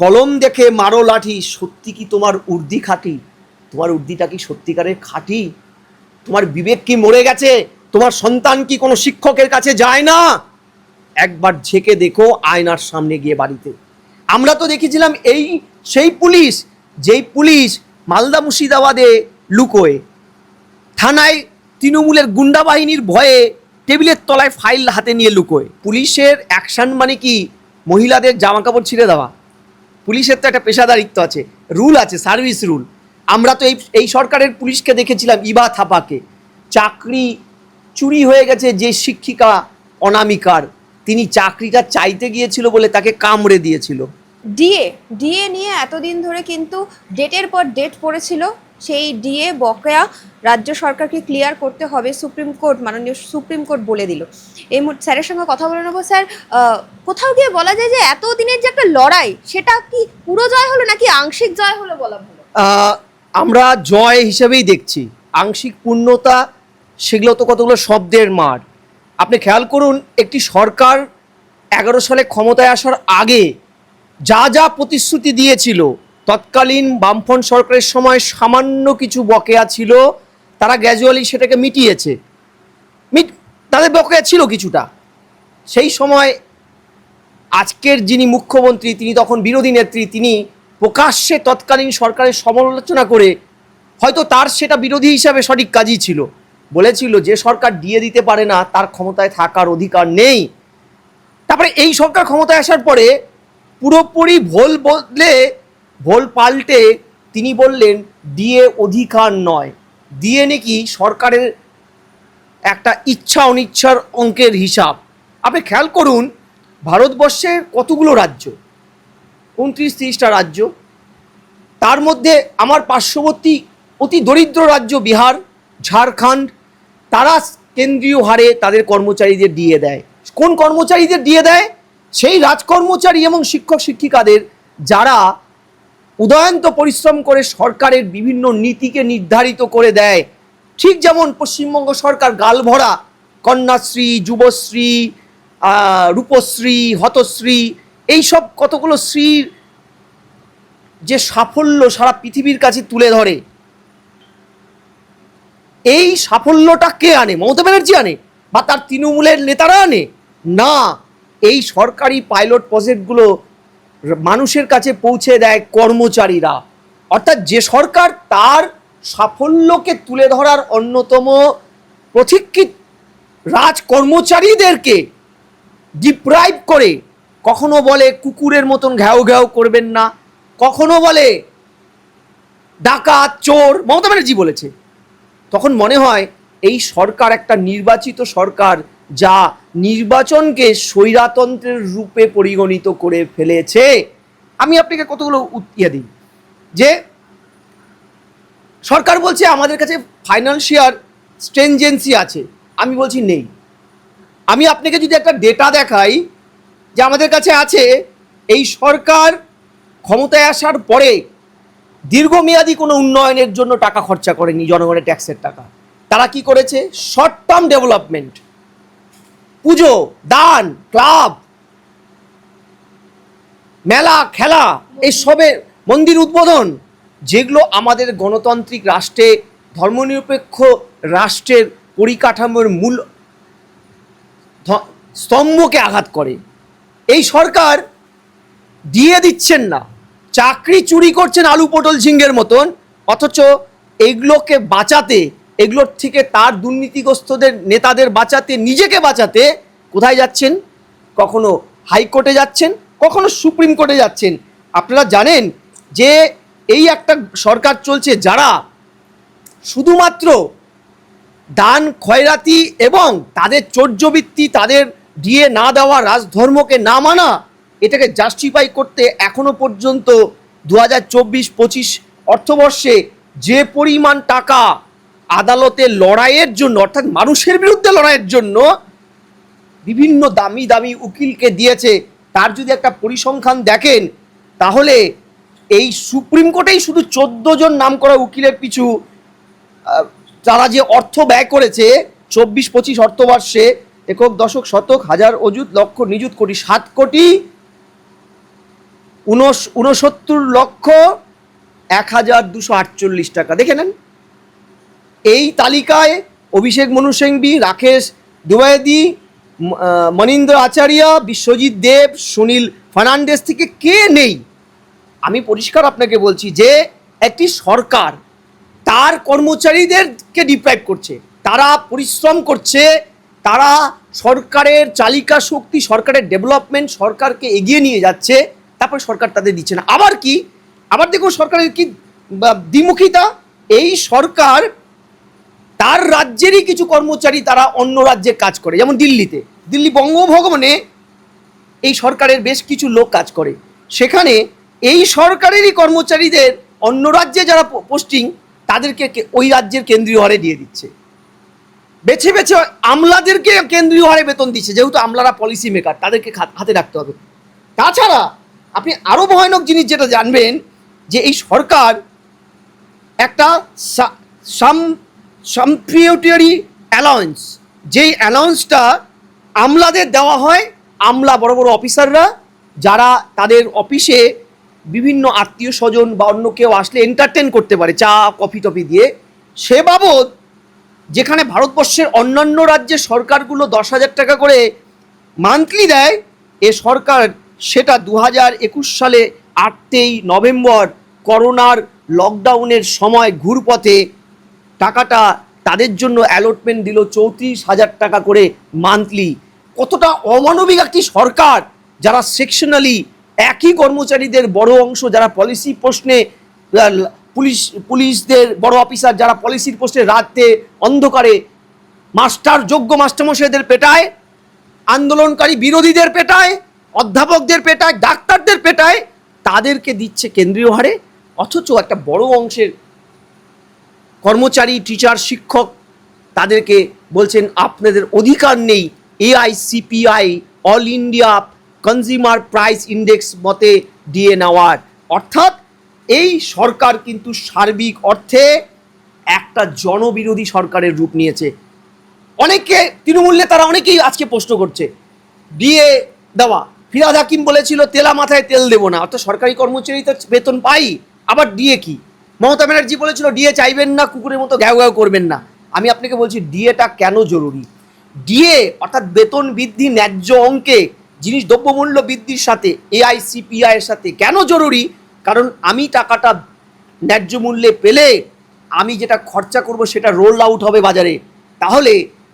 কলম দেখে মারো লাঠি, সত্যি কি তোমার উর্দি খাঁটি? তোমার উর্দিটা কি সত্যিকারের খাঁটি? তোমার বিবেক কি মরে গেছে? তোমার সন্তান কি কোনো শিক্ষকের কাছে যায় না? একবার ঝেঁকে দেখো আয়নার সামনে গিয়ে বাড়িতে। আমরা তো দেখেছিলাম এই, সেই পুলিশ, যেই পুলিশ মালদা মুর্শিদাবাদে লুকোয়। থানায় তৃণমূলের গুন্ডা বাহিনীর ভয়ে টেবিলের তলায় ফাইল হাতে নিয়ে লুকোয়। পুলিশের অ্যাকশন মানে কি? মহিলাদের জামা কাপড় ছিঁড়ে দেওয়া। পুলিশের তো একটা পেশাদারিত্ব আছে, রুল আছে, সার্ভিস রুল। আমরা তো এই এই সরকারের পুলিশকে দেখেছিলাম ইবা থাপাকে। চাকরি চুরি হয়ে গেছে যে শিক্ষিকা অনামিকার। তিনি চাকরিটা চাইতে গিয়েছিল বলে তাকে কামড়ে দিয়েছিল। ডিএ ডিএ নিয়ে এতদিন ধরে কিন্তু ডেটের পর ডেট পড়েছিল। সেই ডিএ বকেয়া রাজ্য সরকারকে ক্লিয়ার করতে হবে সুপ্রিম কোর্ট, মাননীয় সুপ্রিম কোর্ট বলে দিল। এই স্যারের সঙ্গে কথা বলে নেব। স্যার কোথাও গিয়ে বলা যায় যে এত দিনের যে একটা লড়াই, সেটা কি পুরো জয় হলো নাকি আংশিক জয় হলো বলা ভালো? আমরা জয় হিসেবেই দেখছি। আংশিক পূর্ণতা, সেগুলো তো কতগুলো শব্দের মার। আপনি খেয়াল করুন, একটি সরকার এগারো সালে ক্ষমতায় আসার আগে যা যা প্রতিশ্রুতি দিয়েছিল তৎকালীন বামফ্রন্ট সরকারের সময় সামান্য কিছু বকেয়া ছিল, তারা গ্র্যাজুয়ালি সেটাকে মিটিয়েছে। মিট, তাদের বকেয়া ছিল কিছুটা। সেই সময় আজকের যিনি মুখ্যমন্ত্রী, তিনি তখন বিরোধী নেত্রী, তিনি প্রকাশ্যে তৎকালীন সরকারের সমালোচনা করে হয়তো তার সেটা বিরোধী হিসাবে সঠিক কাজই ছিল। বলেছিল যে সরকার দিয়ে দিতে পারে না, তার ক্ষমতায় থাকার অধিকার নেই। তারপরে এই সরকার ক্ষমতায় আসার পরে পুরোপুরি ভোল বদলে ভোল পাল্টে তিনি বললেন দিয়ে অধিকার নয়। দিয়ে নাকি সরকারের একটা ইচ্ছা অনিচ্ছার অঙ্কের হিসাব। আপনি খেয়াল করুন ভারতবর্ষের কতগুলো রাজ্য? উনত্রিশ তিরিশটা রাজ্য। তার মধ্যে আমার পার্শ্ববর্তী অতি দরিদ্র রাজ্য বিহার, ঝাড়খণ্ড, তারা কেন্দ্রীয় হারে তাদের কর্মচারীদের দিয়ে দেয়। কোন কর্মচারীদের দিয়ে দেয়? সেই রাজকর্মচারী এবং শিক্ষক শিক্ষিকাদের যারা উদয়ন্ত পরিশ্রম করে সরকারের বিভিন্ন নীতিকে নির্ধারিত করে দেয়। ঠিক যেমন পশ্চিমবঙ্গ সরকার গালভরা কন্যাশ্রী, যুবশ্রী রূপশ্রী, হতশ্রী, এইসব কতগুলো শ্রীর যে সাফল্য সারা পৃথিবীর কাছে তুলে ধরে। এই সাফল্যটা কে আনে? মমতা ব্যানার্জি আনে? বা তার তৃণমূলের নেতারা আনে? না, এই সরকারি পাইলট প্রজেক্টগুলো মানুষের কাছে পৌঁছে দেয় কর্মচারীরা। অর্থাৎ যে সরকার তার সাফল্যকে তুলে ধরার অন্যতম প্রতীক্ষিত রাজ কর্মচারীদেরকে ডিপ্রাইভ করে, কখনো বলে কুকুরের মতন ঘ্যাও ঘ্যাও করবেন না, কখনো বলে ডাকাত, চোর, মমতা ব্যানার্জি বলেছে। তখন মনে হয় এই সরকার একটা নির্বাচিত সরকার যা নির্বাচনকে স্বৈরাতন্ত্রের রূপে পরিগণিত করে ফেলেছে। আমি আপনাকে কতগুলো ইয়ে দিই। যে সরকার বলছে আমাদের কাছে ফাইন্যান্সিয়াল স্ট্রেনজেন্সি আছে। আমি বলছি নেই। আমি আপনাকে যদি একটা ডেটা দেখাই যে আমাদের কাছে আছে, এই সরকার ক্ষমতায় আসার পরে দীর্ঘমেয়াদী কোনো উন্নয়নের জন্য টাকা খরচা করেনি জনগণের ট্যাক্সের টাকা। তারা কি করেছে? শর্ট টার্ম ডেভেলপমেন্ট পুজো, দান, ক্লাব, মেলা, খেলা এসবের মন্দির উদ্বোধন, যেগুলো আমাদের গণতান্ত্রিক রাষ্ট্রে, ধর্মনিরপেক্ষ রাষ্ট্রের পরিকাঠামোর মূল স্তম্ভকে আঘাত করে। এই সরকার দিয়ে দিচ্ছেন না। চাকরি চুরি করছেন আলু পটল ঝিঙ্গের মতন, অথচ এগুলোকে বাঁচাতে এগুলোর থেকে তার দুর্নীতিগ্রস্তদের নেতাদের বাঁচাতে, নিজেকে বাঁচাতে কোথায় যাচ্ছেন? কখনো হাইকোর্টে যাচ্ছেন, কখনো সুপ্রিম কোর্টে যাচ্ছেন। আপনারা জানেন যে এই একটা সরকার চলছে যারা শুধুমাত্র দান খয়রাতি এবং তাদের চর্যবৃত্তি, তাদের দিয়ে না দেওয়া রাজধর্মকে না মানা, এটাকে জাস্টিফাই করতে এখনও পর্যন্ত দু হাজার চব্বিশ পঁচিশ অর্থবর্ষে যে পরিমাণ টাকা আদালতে লড়াইয়ের জন্য, অর্থাৎ মানুষের বিরুদ্ধে লড়াইয়ের জন্য বিভিন্ন দামি দামি উকিলকে দিয়েছে। তার যদি একটা পরিসংখ্যান দেখেন, তাহলে এই সুপ্রিম কোর্টেই শুধু চোদ্দ জন নাম করা উকিলের পিছু তারা যে অর্থ ব্যয় করেছে, চব্বিশ, পঁচিশ অর্থবর্ষে, একক, দশক, শতক, হাজার, অযুত, লক্ষ, নিযুত কোটি, সাত কোটি, উনস, উনসত্তর লক্ষ, এক হাজার দুশো আটচল্লিশ টাকা। দেখে নেন। এই তালিকায় অভিষেক মনু সিংভি রাকেশ দুবায়দি মনীন্দ্র আচার্য, বিশ্বজিৎ দেব, সুনীল ফার্নান্ডেস থেকে কে নেই? আমি পরিষ্কার আপনাকে বলছি যে একটি সরকার তার কর্মচারীদেরকে ডিপ্রাইভ করছে, তারা পরিশ্রম করছে, তারা সরকারের চালিকা শক্তি, সরকারের ডেভেলপমেন্ট সরকারকে এগিয়ে নিয়ে যাচ্ছে, তারপর সরকার তাদের দিচ্ছে না। আবার কি? আবার দেখুন সরকারের কি দ্বিমুখিতা? এই সরকার তার রাজ্যেরই কিছু কর্মচারী তারা অন্য রাজ্যে কাজ করে, যেমন দিল্লিতে। দিল্লি বঙ্গভবনে এই সরকারের বেশ কিছু লোক কাজ করে। সেখানে এই সরকারেরই কর্মচারীদের অন্য রাজ্যে যারা পোস্টিং, তাদেরকে ওই রাজ্যের কেন্দ্রীয় হারে দিয়ে দিচ্ছে। বেছে বেছে আমলাদেরকে কেন্দ্রীয় হারে বেতন দিচ্ছে, যেহেতু আমলারা পলিসি মেকার তাদেরকে হাতে রাখতে হবে। তাছাড়া আপনি আরও ভয়ানক জিনিস যেটা জানবেন, যে এই সরকার একটা সাম সাম্পিউটারি অ্যালাউন্স যেই অ্যালাউন্সটা আমলাদের দেওয়া হয়, আমলা বড় বড় অফিসাররা, যারা তাদের অফিসে বিভিন্ন আত্মীয় স্বজন বা অন্য কেউ আসলে এন্টারটেন করতে পারে, চা, কফি টফি দিয়ে। সে বাবদ যেখানে ভারতবর্ষের অন্যান্য রাজ্যের সরকারগুলো দশ হাজার টাকা করে মান্থলি দেয়, এ সরকার সেটা দু হাজার একুশ সালে আটই নভেম্বর করোনার লকডাউনের সময় ঘুরপথে টাকাটা তাদের জন্য অ্যালটমেন্ট দিল চৌত্রিশ হাজার টাকা করে মান্থলি কতটা অমানবিক একটি সরকার যারা সেকশনালি একই কর্মচারীদের বড় অংশ, যারা পলিসি প্রশ্নে পুলিশ, পুলিশদের বড় অফিসার যারা পলিসির পোস্টে রাতে অন্ধকারে মাস্টার, যোগ্য মাস্টারমশাইদের পেটায়, আন্দোলনকারী বিরোধীদের পেটায়, অধ্যাপকদের পেটায়, ডাক্তারদের পেটায়, তাদেরকে দিচ্ছে কেন্দ্রীয় হারে। অথচ একটা বড় অংশের কর্মচারী টিচার শিক্ষক তাদেরকে বলছেন, আপনাদের অধিকার নেই AICPI all India consumer price index মতে দিয়ে নেওয়ার। অর্থাৎ এই সরকার কিন্তু সার্বিক অর্থে একটা জনবিরোধী সরকারের রূপ নিয়েছে। অনেকে তৃণমূল নেতারা অনেকেই আজকে প্রশ্ন করছে ডিএ দেওয়া। ফিরাদ হাকিম বলেছিল, তেলা মাথায় তেল দেবো না। অর্থাৎ সরকারি কর্মচারী তো বেতন পাই, আবার ডিএ কি? মমতা ব্যানার্জি বলেছিল, ডিএ চাইবেন না, কুকুরের মতো ঘ্যাও ঘ্যাও করবেন না। আমি আপনাকে বলছি, ডিএটা কেন জরুরি? ডিএ, অর্থাৎ বেতন বৃদ্ধি ন্যায্য অঙ্কে, জিনিস দ্রব্যমূল্য বৃদ্ধির সাথে এআইসিপিআই এর সাথে কেন জরুরি? কারণ আমি টাকাটা ন্যায্য মূল্যে পেলে আমি যেটা খরচা করব সেটা রোল আউট হবে বাজারে। তাহলে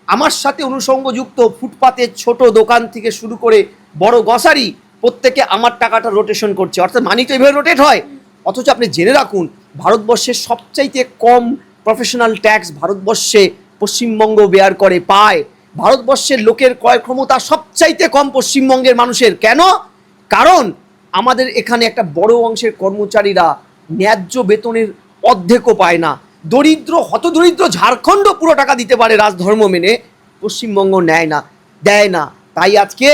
আমার সাথে অনুষঙ্গযুক্ত ফুটপাতের ছোট দোকান থেকে শুরু করে বড় গসারি প্রত্যেকে আমার টাকাটা রোটেশন করছে। অর্থাৎ মানি তো এভাবে রোটেট হয়। অথচ আপনি জেনে রাখুন ভারতবর্ষের সবচাইতে কম প্রফেশনাল ট্যাক্স ভারতবর্ষে পশ্চিমবঙ্গ বেয়ার করে, পায়। ভারতবর্ষের লোকের ক্রয় ক্ষমতা সবচাইতে কম পশ্চিমবঙ্গের মানুষের। কেন? কারণ আমাদের এখানে একটা বড় অংশের কর্মচারীরা ন্যায্য বেতনের অর্ধেকও পায় না। দরিদ্র, হতদরিদ্র ঝাড়খণ্ড পুরো টাকা দিতে পারে রাজধর্ম মেনে, পশ্চিমবঙ্গ নেয় না, দেয় না। তাই আজকে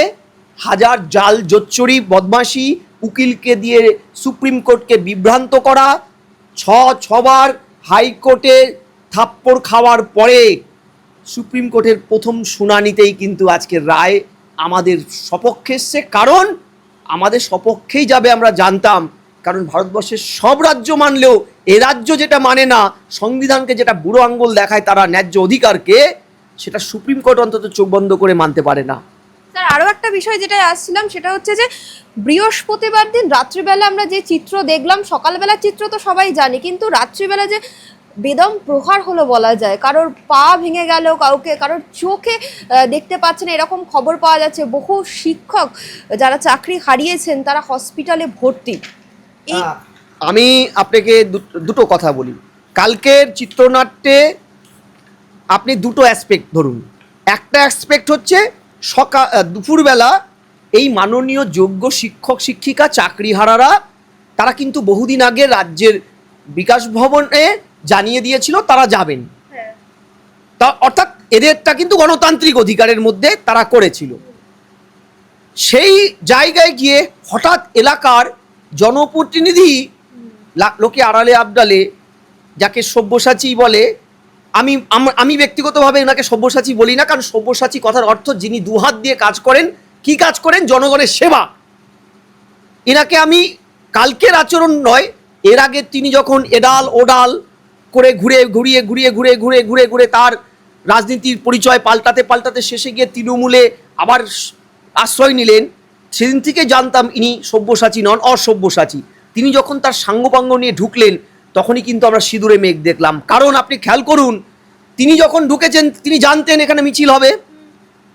হাজার জাল জোচ্চুরি বদমাশি, উকিলকে দিয়ে সুপ্রিম কোর্টকে বিভ্রান্ত করা ছ, ছবার হাইকোর্টে থাপ্পড় খাওয়ার পরে সুপ্রিম কোর্টের প্রথম শুনানিতেই কিন্তু আজকে রায় আমাদের সপক্ষে এসছে। কারণ আমাদের সপক্ষেই যাবে আমরা জানতাম। কারণ ভারতবর্ষের সব রাজ্য মানলেও এ রাজ্য যেটা মানে না, সংবিধানকে যেটা বুড়ো আঙ্গুল দেখায় তারা ন্যায্য অধিকারকে, সেটা সুপ্রিম কোর্ট অন্তত চোখ বন্ধ করে মানতে পারে না। স্যার আরও একটা বিষয় যেটা আসছিলাম, সেটা হচ্ছে যে বৃহস্পতিবার দিন রাত্রিবেলা আমরা যে চিত্র দেখলাম, সকালবেলার চিত্র তো সবাই জানি, কিন্তু রাত্রিবেলা যে বেদম প্রহার হলো বলা যায়, কারোর পা ভেঙে গেল, কাউকে, কারোর চোখে দেখতে পাচ্ছেন, এরকম খবর পাওয়া যাচ্ছে, বহু শিক্ষক যারা চাকরি হারিয়েছেন, তারা হসপিটালে ভর্তি। আমি আপনাকে দুটো কথা বলি। কালকের চিত্রনাট্যে আপনি দুটো অ্যাসপেক্ট ধরুন। একটা অ্যাসপেক্ট হচ্ছে সকাল দুপুরবেলা এই মাননীয় যোগ্য শিক্ষক শিক্ষিকা চাকরিহারারা তারা কিন্তু বহুদিন আগে রাজ্যের বিকাশ ভবনে জানিয়ে দিয়েছিল তারা যাবেন। তা অর্থাৎ এদেরটা কিন্তু গণতান্ত্রিক অধিকারের মধ্যে তারা করেছিল। সেই জায়গায় গিয়ে হঠাৎ এলাকার জনপ্রতিনিধি লোকে আড়ালে আবডালে যাকে সব্যসাচী বলে আমি, আম- ব্যক্তিগতভাবে ওনাকে সব্যসাচী বলি না, কারণ সব্যসাচী কথার অর্থ যিনি দুহাত দিয়ে কাজ করেন, কি কাজ করেন? জনগণের সেবা। এনাকে আমি কালকের আচরণ নয়, এর আগে তিনি যখন এডাল ওডাল করে ঘুরে ঘুরিয়ে ঘুরিয়ে, ঘুরে ঘুরে ঘুরে ঘুরে তার রাজনীতির পরিচয় পাল্টাতে পাল্টাতে শেষে গিয়ে তৃণমূলে আবার আশ্রয় নিলেন, সেদিন থেকে জানতাম ইনি সব্যসাচী নন, অসব্যসাচী। তিনি যখন তার সাঙ্গপাঙ্গ নিয়ে ঢুকলেন তখনই কিন্তু আমরা সিঁদুরে মেঘ দেখলাম। কারণ আপনি খেয়াল করুন তিনি যখন ঢুকেছেন তিনি জানতেন এখানে মিছিল হবে।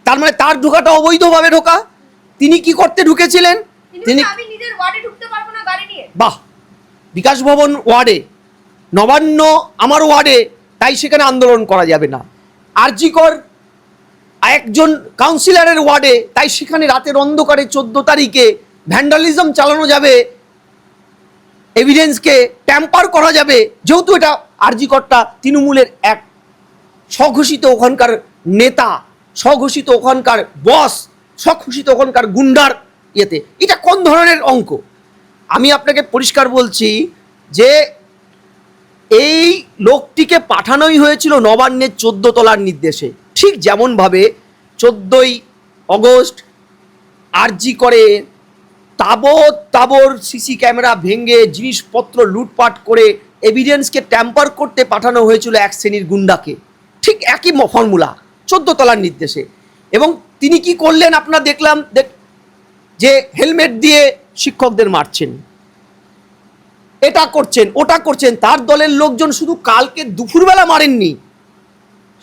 তার মানে তার ঢোকাটা অবৈধভাবে ঢোকা। তিনি কি করতে ঢুকেছিলেন? তিনি বাহ! বিকাশ ভবন ওয়ার্ডে। নবান্ন আমার ওয়ার্ডে তাই সেখানে আন্দোলন করা যাবে না। আরজিকর একজন কাউন্সিলরের ওয়ার্ডে তাই সেখানে রাতের অন্ধকারে চোদ্দ তারিখে ভ্যান্ডালিজম চালানো যাবে। এভিডেন্সকে ট্যাম্পার করা যাবে, যেহেতু এটা আরজিকরটা তৃণমূলের এক স্বঘোষিত ওখানকার নেতা, স্বঘোষিত ওখানকার বস স্বঘোষিত ওখানকার গুন্ডার ইয়েতে। এটা কোন ধরনের অঙ্ক? আমি আপনাকে পরিষ্কার বলছি যে এই লোকটিকে পাঠানোই হয়েছিল নবান্নের চোদ্দ তলার নির্দেশে। ঠিক যেমনভাবে চোদ্দই অগস্ট আরজি করে তাবৎ তাবর সিসি ক্যামেরা ভেঙে জিনিসপত্র লুটপাট করে এভিডেন্সকে ট্যাম্পার করতে পাঠানো হয়েছিল এক শ্রেণির গুন্ডাকে। ঠিক একই ফর্মুলা চোদ্দ তলার নির্দেশে। এবং তিনি কি করলেন আপনার দেখলাম, দেখ যে হেলমেট দিয়ে শিক্ষকদের মারছেন। এটা করছেন, ওটা করছেন, তার দলের লোকজন শুধু কালকে দুপুরবেলা মারেননি,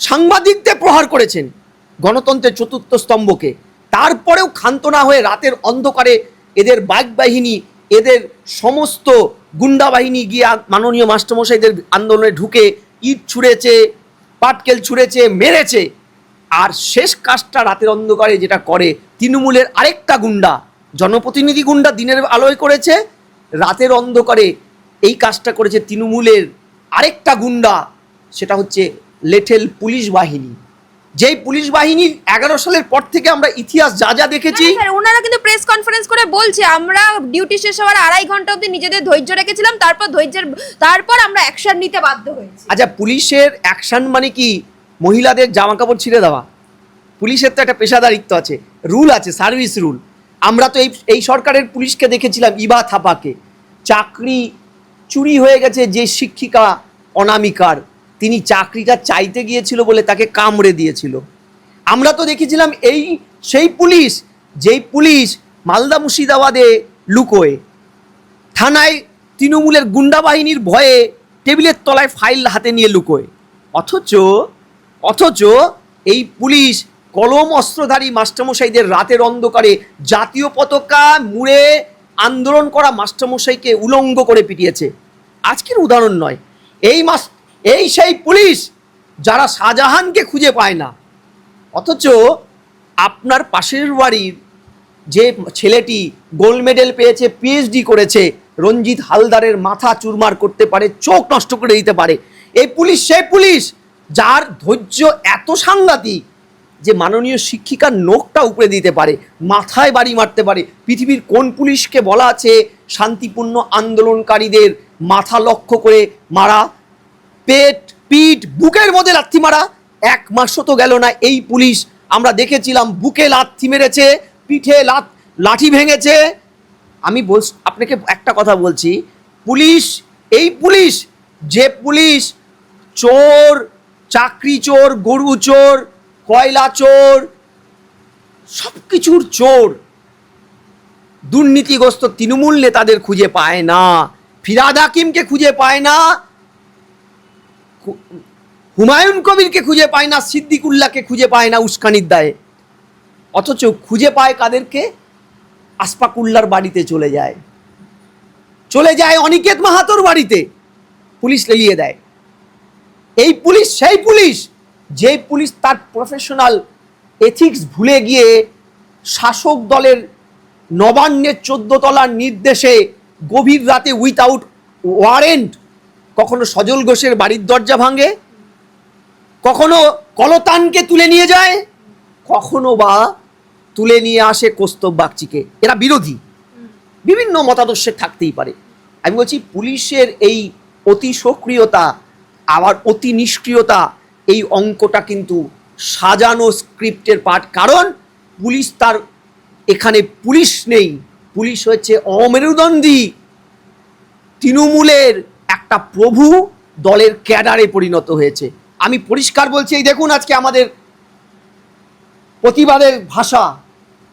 সাংবাদিকদের প্রহার করেছেন গণতন্ত্রের চতুর্থ স্তম্ভকে। তারপরেও ক্ষান্ত না হয়ে রাতের অন্ধকারে এদের বাইক বাহিনী এদের সমস্ত গুন্ডা বাহিনী গিয়ে মাননীয় মাস্টারমশাইদের আন্দোলনে ঢুকে ইট ছুঁড়েছে, পাটকেল ছুঁড়েছে, মেরেছে। আর শেষ কাজটা রাতের অন্ধকারে যেটা করে, তৃণমূলের আরেকটা গুন্ডা, জনপ্রতিনিধি গুন্ডা দিনের আলোয় করেছে, রাতের অন্ধকারে এই কাজটা করেছে তৃণমূলের আরেকটা গুন্ডা, সেটা হচ্ছে লেঠেল পুলিশ বাহিনী। যেই পুলিশ বাহিনীর এগারো সালের পর থেকে আমরা ইতিহাস যা যা দেখেছি। ওনারা কিন্তু প্রেস কনফারেন্স করে বলছে আমরা ডিউটি শেষ হওয়ার আড়াই ঘণ্টা অবধি নিজেদের ধৈর্য রেখেছিলাম তারপর ধৈর্যের তারপর আমরা অ্যাকশন নিতে বাধ্য হয়েছি। আচ্ছা পুলিশের অ্যাকশন মানে কি? মহিলাদের জামা কাপড় ছিঁড়ে দেওয়া। পুলিশের তো একটা পেশাদারিত্ব আছে রুল আছে সার্ভিস রুল আমরা তো এই এই সরকারের পুলিশকে দেখেছিলাম ইবা থাপাকে। চাকরি চুরি হয়ে গেছে যে শিক্ষিকা অনামিকার। তিনি চাকরিটা চাইতে গিয়েছিল বলে তাকে কামড়ে দিয়েছিল। আমরা তো দেখেছিলাম এই, সেই পুলিশ, যেই পুলিশ মালদা মুর্শিদাবাদে লুকোয়। থানায় তৃণমূলের গুন্ডা বাহিনীর ভয়ে টেবিলের তলায় ফাইল হাতে নিয়ে লুকোয়। অথচ অথচ এই পুলিশ কলম অস্ত্রধারী মাস্টারমশাইদের রাতের অন্ধকারে জাতীয় পতাকা মুড়ে আন্দোলন করা মাস্টারমশাইকে উলঙ্গ করে পিটিয়েছে। আজকের উদাহরণ নয়, এই মাস এই সেই পুলিশ যারা শাহজাহানকে খুঁজে পায় না। অথচ আপনার পাশের বাড়ির যে ছেলেটি গোল্ড মেডেল পেয়েছে পিএইচডি করেছে, রঞ্জিত হালদারের মাথা চুরমার করতে পারে, চোখ নষ্ট করে দিতে পারে, এই পুলিশ সেই পুলিশ যার ধৈর্য এত সাংঘাতিক যে মাননীয় শিক্ষিকার নোখটা উপরে দিতে পারে, মাথায় বাড়ি মারতে পারে। পৃথিবীর কোন পুলিশকে বলা আছে, শান্তিপূর্ণ আন্দোলনকারীদের মাথা লক্ষ্য করে মারা পেট, পিঠ, বুকের মধ্যে লাথি মারা। এক মাসও তো গেল না এই পুলিশ। আমরা দেখেছিলাম বুকে লাথি মেরেছে, পিঠে লাথ লাঠি ভেঙেছে। আমি বল আপনাকে একটা কথা বলছি। পুলিশ, এই পুলিশ, যে পুলিশ চোর, চাকরি চোর, গরু চোর, কয়লা চোর সব কিছুর চোর, দুর্নীতিগ্রস্ত তৃণমূল নেতাদের খুঁজে পায় না। ফিরাদ হাকিমকে খুঁজে পায় না। হুমায়ুন কবিরকে খুঁজে পায় না, সিদ্দিকুল্লাহকে খুঁজে পায় না উস্কানির দায়ে। অথচ খুঁজে পায় কাদেরকে? আসপাকুল্লার বাড়িতে চলে যায়। চলে যায় অনিকেত মাহাতোর বাড়িতে। পুলিশ লেলিয়ে দেয়। এই পুলিশ, সেই পুলিশ, যে পুলিশ তার প্রফেশনাল এথিক্স ভুলে গিয়ে শাসক দলের নবান্নের চোদ্দ তলার নির্দেশে গভীর রাতে উইথআউট ওয়ারেন্ট কখনো সজল ঘোষের বাড়ির দরজা ভাঙে? কখনো কলতানকে তুলে নিয়ে যায়? কখনো বা তুলে নিয়ে আসে কৌস্তব বাগচিকে। এরা বিরোধী। বিভিন্ন মতাদর্শে থাকতেই পারে। আমি বলছি, পুলিশের এই অতি সক্রিয়তা, আবার অতি নিষ্ক্রিয়তা, এই অঙ্কটা কিন্তু সাজানো স্ক্রিপ্টের পাঠ। কারণ পুলিশ তার, এখানে পুলিশ নেই। পুলিশ হচ্ছে অমেরুদণ্ডী। তৃণমূলের একটা প্রভু দলের ক্যাডারে পরিণত হয়েছে। আমি পরিষ্কার বলছি, এই দেখুন আজকে আমাদের প্রতিবাদের ভাষা।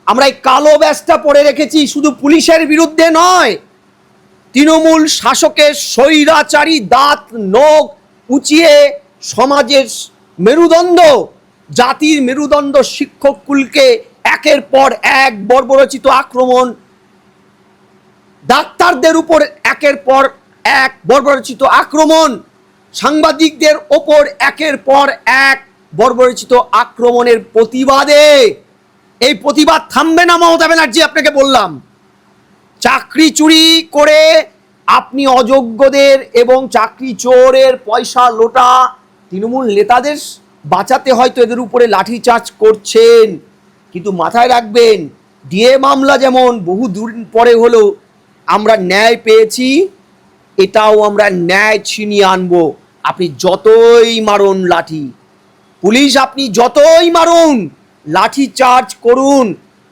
আমরা এই কালো ব্যাসটা পরে রেখেছি, শুধু পুলিশের বিরুদ্ধে নয়। তৃণমূল শাসকের স্বৈরাচারী দাঁত, নখ উঁচিয়ে সমাজের মেরুদণ্ড, জাতির মেরুদণ্ড শিক্ষক কুলকে একের পর এক বর্বরচিত আক্রমণ, ডাক্তারদের উপর একের পর এক বর্বরচিত আক্রমণ। সাংবাদিকদের ওপর একের পর এক বর্বরচিত আক্রমণের প্রতিবাদে। এই প্রতিবাদ থামবে না মমতা ব্যানার্জি, আপনাকে বললাম। চাকরি চুরি করে আপনি অযোগ্যদের এবং চাকরি চোরের পয়সা লোটা তৃণমূল নেতাদের বাঁচাতে হয়তো এদের উপরে লাঠিচার্জ করছেন। কিন্তু মাথায় রাখবেন, ডিএ মামলা যেমন বহু দূর পরে হলো, আমরা ন্যায় পেয়েছি। এটাও আমরা ন্যায় ছিনিয়ে আনব। আপনি যতই মারুন লাঠি, পুলিশ আপনি যতই মারুন, লাঠি চার্জ করুন,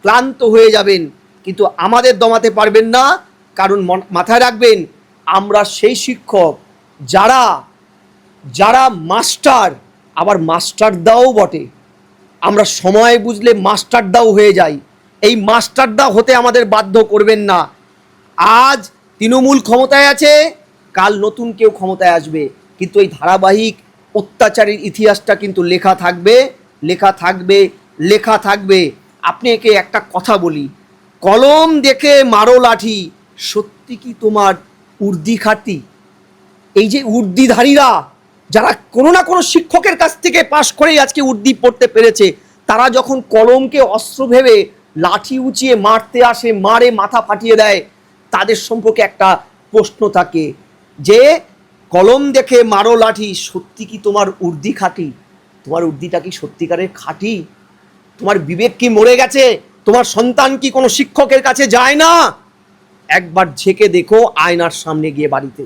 ক্লান্ত হয়ে যাবেন। কিন্তু আমাদের দমাতে পারবেন না, কারণ মাথায় রাখবেন, আমরা সেই শিক্ষক, যারা যারা মাস্টার, আবার মাস্টারদাও বটে। আমরা সময় বুঝলে মাস্টারদাও হয়ে যাই। এই মাস্টারদা হতে আমাদের বাধ্য করবেন না। আজ তৃণমূল ক্ষমতায় আছে, কাল নতুন কেউ ক্ষমতায় আসবে। কিন্তু এই ধারাবাহিক অত্যাচারের ইতিহাসটা কিন্তু লেখা থাকবে লেখা থাকবে লেখা থাকবে। আপনি একে একটা কথা বলি, কলম দেখে মারো লাঠি, সত্যি কি তোমার উর্দি খাটি এই যে উর্দিধারীরা, যারা কোনো না কোনো শিক্ষকের কাছ থেকে পাশ করেই আজকে উর্দি পড়তে পেরেছে, তারা যখন কলমকে অস্ত্র ভেবে লাঠি উঁচিয়ে মারতে আসে, মারে, মাথা ফাটিয়ে দেয় তাদের সম্পর্কে একটা প্রশ্ন থাকে যে, কলম দেখে মারো লাঠি, সত্যি কি তোমার উর্দি খাটি? তোমার উর্দিটা কি সত্যিকারের খাঁটি? তোমার বিবেক কি মরে গেছে? তোমার সন্তান কি কোনো শিক্ষকের কাছে যায় না? একবার ঝেঁকে দেখো আয়নার সামনে গিয়ে বাড়িতে।